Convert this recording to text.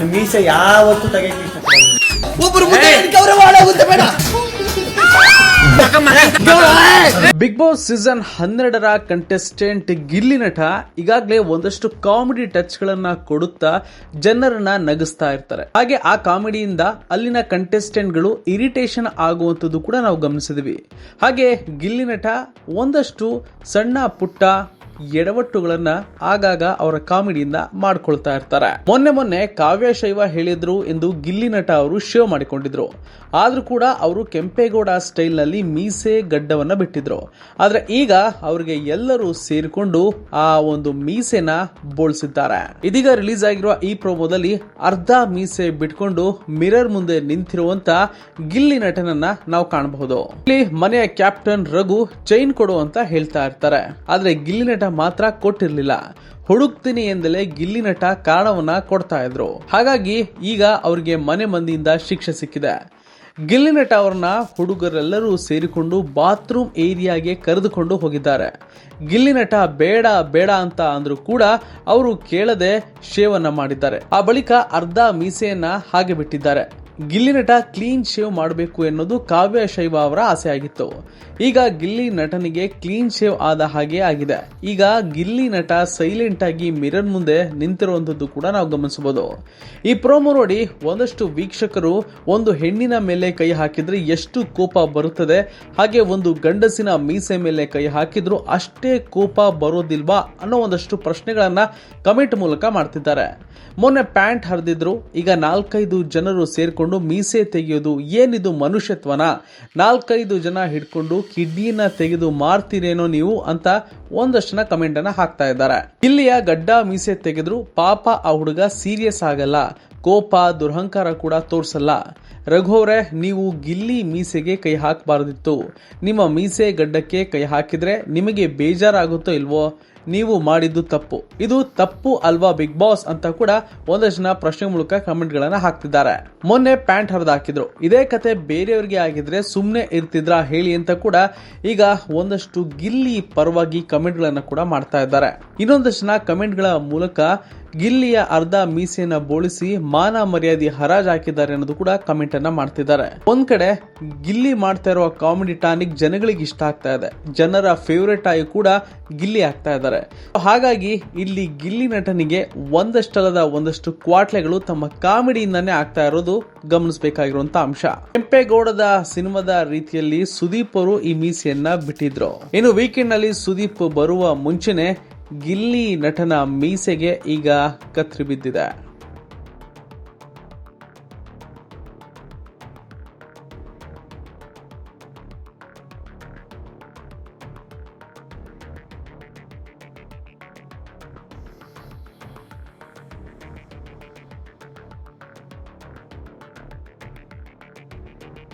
ನನ್ನ ಮೀಸೆ ಯಾವತ್ತೂ ತೆಗೆಯಕ್ಕೆ ಇಷ್ಟಪಡಲ್ಲ. ಒಬ್ಬರು ಗೌರವ ಹಾಳಾಗುತ್ತೆ ಬೇಡ. ಬಿಗ್ ಬಾಸ್ ಸೀಸನ್ ಹನ್ನೆರಡರ ಕಂಟೆಸ್ಟೆಂಟ್ ಗಿಲ್ಲಿ ನಟ ಈಗಾಗಲೇ ಒಂದಷ್ಟು ಕಾಮಿಡಿ ಟಚ್ ಗಳನ್ನ ಕೊಡುತ್ತಾ ಜನರನ್ನ ನಗಿಸ್ತಾ ಇರ್ತಾರೆ. ಹಾಗೆ ಆ ಕಾಮಿಡಿಯಿಂದ ಅಲ್ಲಿನ ಕಂಟೆಸ್ಟೆಂಟ್ಗಳು ಇರಿಟೇಷನ್ ಆಗುವಂಥದ್ದು ಕೂಡ ನಾವು ಗಮನಿಸಿದ್ವಿ. ಹಾಗೆ ಗಿಲ್ಲಿ ನಟ ಒಂದಷ್ಟು ಸಣ್ಣ ಪುಟ್ಟ ಎಡವಟ್ಟುಗಳನ್ನ ಆಗಾಗ ಅವರ ಕಾಮಿಡಿಯಿಂದ ಮಾಡ್ಕೊಳ್ತಾ ಇರ್ತಾರೆ. ಮೊನ್ನೆ ಮೊನ್ನೆ ಕಾವ್ಯ ಶೈವ ಹೇಳಿದ್ರು ಎಂದು ಗಿಲ್ಲಿ ನಟ ಅವರು ಶೋ ಮಾಡಿಕೊಂಡಿದ್ರು. ಆದ್ರೂ ಕೂಡ ಅವರು ಕೆಂಪೇಗೌಡ ಸ್ಟೈಲ್ನಲ್ಲಿ ಮೀಸೆ ಗಡ್ಡವನ್ನ ಬಿಟ್ಟಿದ್ರು. ಆದ್ರೆ ಈಗ ಅವರಿಗೆ ಎಲ್ಲರೂ ಸೇರಿಕೊಂಡು ಆ ಒಂದು ಮೀಸೆನ ಬೋಳ್ಸಿದ್ದಾರೆ. ಇದೀಗ ರಿಲೀಸ್ ಆಗಿರುವ ಈ ಪ್ರೋಮೋದಲ್ಲಿ ಅರ್ಧ ಮೀಸೆ ಬಿಟ್ಕೊಂಡು ಮಿರರ್ ಮುಂದೆ ನಿಂತಿರುವಂತ ಗಿಲ್ಲಿ ನಟನನ್ನ ನಾವು ಕಾಣಬಹುದು. ಇಲ್ಲಿ ಮನೆಯ ಕ್ಯಾಪ್ಟನ್ ರಘು ಚೈನ್ ಕೊಡು ಅಂತ ಹೇಳ್ತಾ ಇರ್ತಾರೆ. ಆದ್ರೆ ಗಿಲ್ಲಿ ನಟ ಮಾತ್ರ ಕೊಟ್ಟಿರ್ಲಿಲ್ಲ. ಹುಡುಕ್ತೀನಿ ಎಂದಲೇ ಗಿಲ್ಲಿ ನಟ ಕಾರಣವನ್ನ ಕೊಡ್ತಾ ಇದ್ರು. ಹಾಗಾಗಿ ಈಗ ಅವ್ರಿಗೆ ಮನೆ ಮಂದಿಯಿಂದ ಶಿಕ್ಷೆ ಸಿಕ್ಕಿದೆ. ಗಿಲ್ಲಿ ನಟ ಅವ್ರನ್ನ ಹುಡುಗರೆಲ್ಲರೂ ಸೇರಿಕೊಂಡು ಬಾತ್ರೂಮ್ ಏರಿಯಾಗೆ ಕರೆದುಕೊಂಡು ಹೋಗಿದ್ದಾರೆ. ಗಿಲ್ಲಿ ನಟ ಬೇಡ ಬೇಡ ಅಂತ ಅಂದ್ರೂ ಕೂಡ ಅವರು ಕೇಳದೆ ಶೇವನ್ನ ಮಾಡಿದ್ದಾರೆ. ಆ ಬಳಿಕ ಅರ್ಧ ಮೀಸೆಯನ್ನ ಹಾಗೆ ಬಿಟ್ಟಿದ್ದಾರೆ. ಗಿಲ್ಲಿ ನಟ ಕ್ಲೀನ್ ಶೇವ್ ಮಾಡಬೇಕು ಎನ್ನುವುದು ಕಾವ್ಯ ಶೈವ ಅವರ ಆಸೆ ಆಗಿತ್ತು ಈಗ ಗಿಲ್ಲಿ ನಟನಿಗೆ ಕ್ಲೀನ್ ಶೇವ್ ಆದ ಹಾಗೆ ಆಗಿದೆ. ಈಗ ಗಿಲ್ಲಿ ನಟ ಸೈಲೆಂಟ್ ಆಗಿ ಮಿರರ್ ಮುಂದೆ ನಿಂತಿರುವಂತದ್ದು ಕೂಡ ನಾವು ಗಮನಿಸಬಹುದು. ಈ ಪ್ರೋಮೋ ನೋಡಿ ಒಂದಷ್ಟು ವೀಕ್ಷಕರು ಒಂದು ಹೆಣ್ಣಿನ ಮೇಲೆ ಕೈ ಹಾಕಿದ್ರೆ ಎಷ್ಟು ಕೋಪ ಬರುತ್ತದೆ, ಹಾಗೆ ಒಂದು ಗಂಡಸಿನ ಮೀಸೆ ಮೇಲೆ ಕೈ ಹಾಕಿದ್ರು ಅಷ್ಟೇ ಕೋಪ ಬರೋದಿಲ್ವಾ ಅನ್ನೋ ಒಂದಷ್ಟು ಪ್ರಶ್ನೆಗಳನ್ನ ಕಮೆಂಟ್ ಮೂಲಕ ಮಾಡ್ತಿದ್ದಾರೆ. ಮೊನ್ನೆ ಪ್ಯಾಂಟ್ ಹರಿದಿದ್ರು, ಈಗ ನಾಲ್ಕೈದು ಜನರು ಸೇರ್ಕೊಂಡು ಮೀಸೆ ತೆಗೆಯೋದು ಏನಿದು ಮನುಷ್ಯತ್ವನ? ನಾಲ್ಕೈದು ಜನ ಹಿಡ್ಕೊಂಡು ಕಿಡ್ನಿನ ತೆಗೆದು ಮಾರ್ತೀರೇನೋ ನೀವು ಅಂತ ಒಂದಷ್ಟು ಜನ ಕಮೆಂಟ್ ಅನ್ನ ಹಾಕ್ತಾ ಇದ್ದಾರೆ. ಇಲ್ಲಿಯ ಗಡ್ಡ ಮೀಸೆ ತೆಗೆದ್ರು ಪಾಪ ಆ ಹುಡುಗ ಸೀರಿಯಸ್ ಆಗಲ್ಲ. ಕೋಪ, ದುರಹಂಕಾರ ಕೂಡ ತೋರಿಸಲ್ಲ. ರಘುವರೇ ನೀವು ಗಿಲ್ಲಿ ಮೀಸೆಗೆ ಕೈ ಹಾಕಬಾರ್ದಿತ್ತು. ನಿಮ್ಮ ಮೀಸೆ ಗಡ್ಡಕ್ಕೆ ಕೈ ಹಾಕಿದ್ರೆ ನಿಮಗೆ ಬೇಜಾರಾಗುತ್ತೋ ಇಲ್ವೋ? ನೀವು ಮಾಡಿದ್ದು ತಪ್ಪು. ಇದು ತಪ್ಪು ಅಲ್ವಾ ಬಿಗ್ ಬಾಸ್ ಅಂತ ಕೂಡ ಒಂದಷ್ಟು ಜನ ಪ್ರಶ್ನೆ ಮೂಲಕ ಕಮೆಂಟ್ ಗಳನ್ನ ಹಾಕ್ತಿದ್ದಾರೆ. ಮೊನ್ನೆ ಪ್ಯಾಂಟ್ ಹರಿದು ಹಾಕಿದ್ರು. ಇದೇ ಕತೆ ಬೇರೆಯವರಿಗೆ ಆಗಿದ್ರೆ ಸುಮ್ಮನೆ ಇರ್ತಿದ್ರ ಹೇಳಿ ಅಂತ ಕೂಡ ಈಗ ಒಂದಷ್ಟು ಗಿಲ್ಲಿ ಪರವಾಗಿ ಕಮೆಂಟ್ ಗಳನ್ನ ಕೂಡ ಮಾಡ್ತಾ ಇದ್ದಾರೆ. ಇನ್ನೊಂದಷ್ಟು ಜನ ಕಮೆಂಟ್ಗಳ ಮೂಲಕ ಗಿಲ್ಲಿಯ ಅರ್ಧ ಮೀಸೆಯನ್ನ ಬೋಳಿಸಿ ಮಾನ ಮರ್ಯಾದೆ ಹರಾಜ್ ಹಾಕಿದ್ದಾರೆ ಅನ್ನೋದು ಕೂಡ ಕಮೆಂಟ್ ಅನ್ನ ಮಾಡ್ತಿದ್ದಾರೆ. ಒಂದ್ ಕಡೆ ಗಿಲ್ಲಿ ಮಾಡ್ತಾ ಇರುವ ಕಾಮಿಡಿ ಟಾನಿಕ್ ಜನಗಳಿಗೆ ಇಷ್ಟ ಆಗ್ತಾ ಇದೆ. ಜನರ ಫೇವರೇಟ್ ಆಗಿ ಕೂಡ ಗಿಲ್ಲಿ ಆಗ್ತಾ ಇದ್ದಾರೆ. ಹಾಗಾಗಿ ಇಲ್ಲಿ ಗಿಲ್ಲಿ ನಟನಿಗೆ ಒಂದಷ್ಟಲ್ಲದ ಒಂದಷ್ಟು ಕ್ವಾಟ್ಲೆಗಳು ತಮ್ಮ ಕಾಮಿಡಿಯಿಂದಾನೇ ಆಗ್ತಾ ಇರೋದು ಗಮನಿಸಬೇಕಾಗಿರುವಂತ ಅಂಶ. ಕೆಂಪೇಗೌಡದ ಸಿನಿಮಾದ ರೀತಿಯಲ್ಲಿ ಸುದೀಪ್ ಅವರು ಈ ಮೀಸೆಯನ್ನ ಬಿಟ್ಟಿದ್ರು. ಇನ್ನು ವೀಕೆಂಡ್ನಲ್ಲಿ ಸುದೀಪ್ ಬರುವ ಮುಂಚೆನೆ ಗಿಲ್ಲಿ ನಟನ ಮೀಸೆಗೆ ಈಗ ಕತ್ರಿ ಬಿದ್ದಿದೆ.